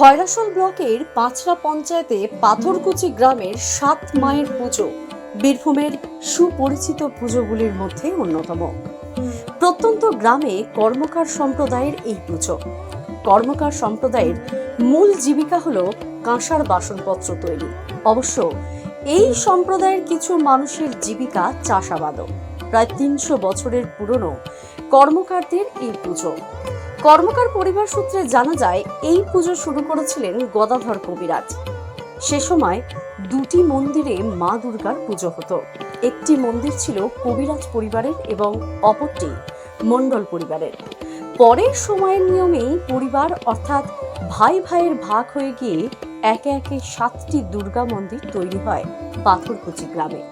খয়রাসোল ব্লকের পাঁচরা পঞ্চায়েতে পাথরকুচি গ্রামের সাত মায়ের পুজো, বীরভূমের সুপরিচিত পুজোগুলির মধ্যে অন্যতম। প্রত্যন্ত গ্রামে কর্মকার সম্প্রদায়ের এই পুজো। কর্মকার সম্প্রদায়ের মূল জীবিকা হল কাঁসার বাসনপত্র তৈরি। অবশ্য এই সম্প্রদায়ের কিছু মানুষের জীবিকা চাষাবাদও। প্রায় তিনশো বছরের পুরনো কর্মকারদের এই পুজো। কর্মকার পরিবার সূত্রে জানা যায়, এই পুজো শুরু করেছিলেন গদাধর কবিরাজ। সে সময় দুটি মন্দিরে মা দুর্গার পুজো হতো। একটি মন্দির ছিল কবিরাজ পরিবারের এবং অপরটি মণ্ডল পরিবারের। পরের সময়ের নিয়মেই পরিবার অর্থাৎ ভাই ভাইয়ের ভাগ হয়ে গিয়ে একে একে সাতটি দুর্গা মন্দির তৈরি হয়, পাথরকুচি গ্রামে।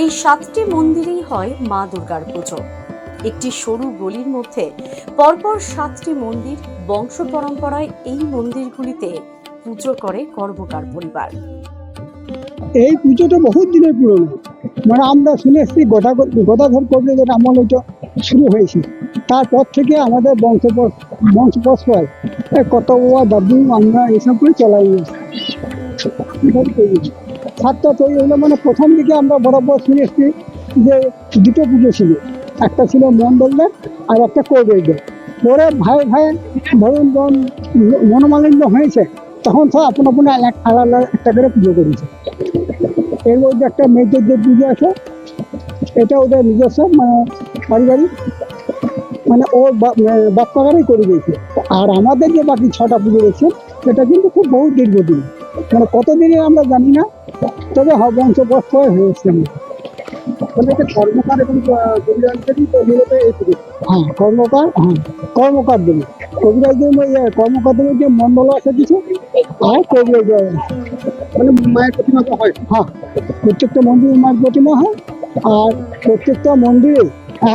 এই সাতটি মন্দিরেই হয় মা দুর্গার পুজো। একটি সরু গলির মধ্যে। পরপর সাতটি মন্দির বংশ পরম্পরায় এই মন্দিরগুলিতে পুজো করে কর্মকার পরিবার। এই পুজোটা বহুত দিনের পুরনো। মানে আমরা শুনেছি গোটা গোদাধর কবিরাজের আমল শুরু হয়েছে। তারপর থেকে আমাদের বংশ বংশ পরস্পর কত বাবা দাদু আমরা এসব করে চলাই সাতটা তৈরি হলো মানে প্রথম দিকে আমরা বরাবর শুনে এসেছি যে দুটো পুজো ছিল। একটা ছিল মন্ডলদের আর একটা কবিরাজদের পরে ভাই ভাই ধরুন যখন মনোমালিন্য হয়েছে, তখন সব আপন আপন আলাদা একটা করে পুজো করেছে। এর মধ্যে একটা মেয়েদের যে পুজো আছে, এটা ওদের নিজস্ব মানে পারিবারিক মানে ও বাপ্পাগারই করে দিয়েছে। আর আমাদের যে বাকি ছটা পুজো রয়েছে সেটা কিন্তু খুব বহু দীর্ঘদিন। মানে কতদিনে আমরা জানি না, তবে হ- বংশ পরস্পর হয়েছে কর্মকার এবং হ্যাঁ। কর্মকার হ্যাঁ। কর্মকার যে মন্ডল আছে কিছু আর কবিরাজ মানে মায়ের প্রতিমা তো হয়। হ্যাঁ। প্রত্যেকটা মন্দিরে মায়ের প্রতিমা হয় আর প্রত্যেকটা মন্দিরে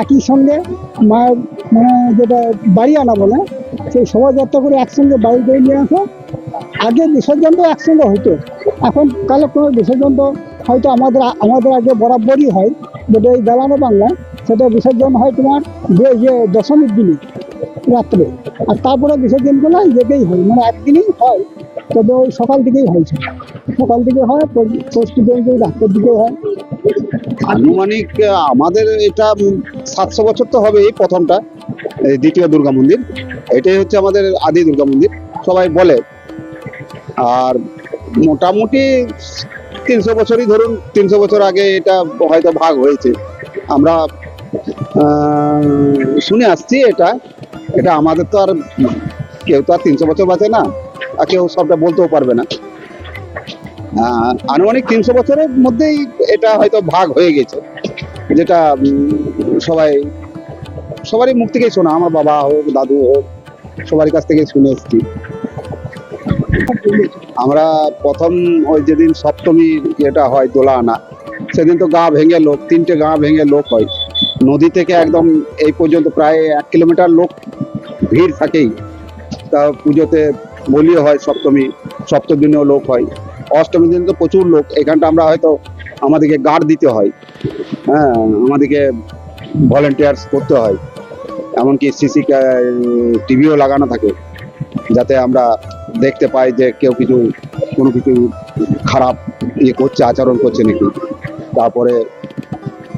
একই সঙ্গে মায়ের মানে যেটা বাড়ি আনা বলে সেই শোভাযাত্রা করে একসঙ্গে বাড়ি করে নিয়ে আসে। আগে বিসর্জন তো একসঙ্গে হতো। এখন কালে কোনো বিসর্জন তো হয়তো আমাদের আমাদের আগে বরাবরই হয়, যেটা এই দালানো বাংলা সেটা বিসর্জন হয় তোমার যে যে দশমীর দিনে, রাত্রে। আর তারপরে বিসর্জন বিসর্জনগুলো যেতেই হয় মানে একদিনেই হয়, তবে ওই সকাল থেকেই হয়েছে সকাল থেকে হয় ষষ্ঠী পর্যন্ত রাত্রের দিকে হয়। আনুমানিক আমাদের এটা সাতশো বছর তো হবে এই প্রথমটা দ্বিতীয় দুর্গা মন্দির। এটাই হচ্ছে আমাদের আদি দুর্গা মন্দির, সবাই বলে। আর মোটামুটি তিনশো বছরই ধরুন, তিনশো বছর আগে এটা হয়তো ভাগ হয়েছে। আমরা শুনে আসছি এটা। এটা আমাদের তো আর কেউ তো আর তিনশো বছর বাঁচে না, আর কেউ সবটা বলতেও পারবে না। আনুমানিক তিনশো বছরের মধ্যেই এটা হয়তো ভাগ হয়ে গেছে। যেটা সবাই, সবারই মুখ থেকেই শোনা, আমার বাবা হোক, দাদু হোক, সবারই কাছ থেকে শুনে এসেছি। আমরা প্রথম ওই যেদিন সপ্তমী যেটা হয় দোলা আনা সেদিন তো গা ভেঙে লোক, তিনটে গা ভেঙে লোক হয়। নদী থেকে একদম এই পর্যন্ত প্রায় এক কিলোমিটার লোক ভিড় থাকেই। তা পুজোতে বলিও হয় সপ্তমী সপ্তম দিনেও লোক হয়। অষ্টমীর দিন তো প্রচুর লোক, এখানটা আমরা হয়তো আমাদেরকে গার্ড দিতে হয়। হ্যাঁ আমাদেরকে ভলেন্টিয়ার্স করতে হয়। এমনকি সিসি টিভিও লাগানো থাকে, যাতে আমরা দেখতে পাই যে কেউ কিছু, কোনো কিছু খারাপ ইয়ে করছে, আচরণ করছে নাকি। তারপরে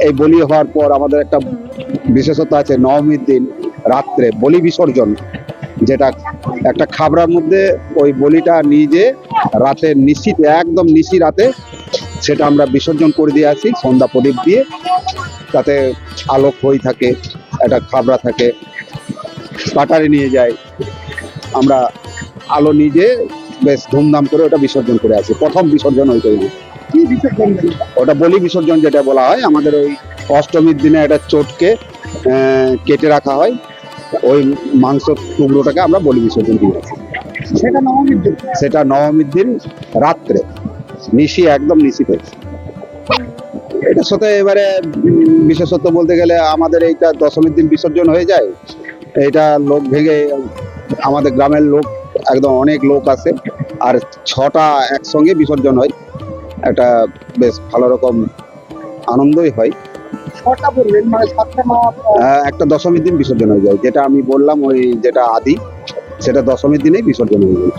এই বলি হওয়ার পর আমাদের একটা বিশেষত্ব আছে, নবমীর দিন রাত্রে বলি বিসর্জন, যেটা একটা খাবড়ার মধ্যে ওই বলিটা যে রাতে নিশিতে একদম নিশি রাতে সেটা আমরা বিসর্জন করে দিয়ে আসি, সন্ধ্যা প্রদীপ দিয়ে, তাতে আলোক হয়ে থাকে, একটা খাবড়া থাকে, কাটারে নিয়ে যায় আমরা আলো নিজে বেশ ধুমধাম করে ওটা বিসর্জন করে আসি। প্রথম বিসর্জন কি বিসর্জন ওটা বলি বিসর্জন যেটা বলা হয় আমাদের ওই অষ্টমীর দিনে একটা চটকে কেটে রাখা হয়। ওই মাংস টুকরোটাকে আমরা বলি বিসর্জন দিয়ে আসি। সেটা নবমীর দিন? সেটা নবমীর দিন রাত্রে। নিশি একদম নিশি নিশিতে এটার সাথে এবারে বিশেষত্ব বলতে গেলে আমাদের এইটা দশমীর দিন বিসর্জন হয়ে যায়। এটা লোক ভেঙে আমাদের গ্রামের লোক একদম অনেক লোক আসে আর ছটা একসঙ্গে বিসর্জন হয়। একটা বেশ ভালো রকম আনন্দই হয়। মানে আহ, একটা দশমীর দিন বিসর্জন হয়ে যায়। যেটা আমি বললাম ওই যেটা আদি সেটা দশমীর দিনেই বিসর্জন হয়ে যায়।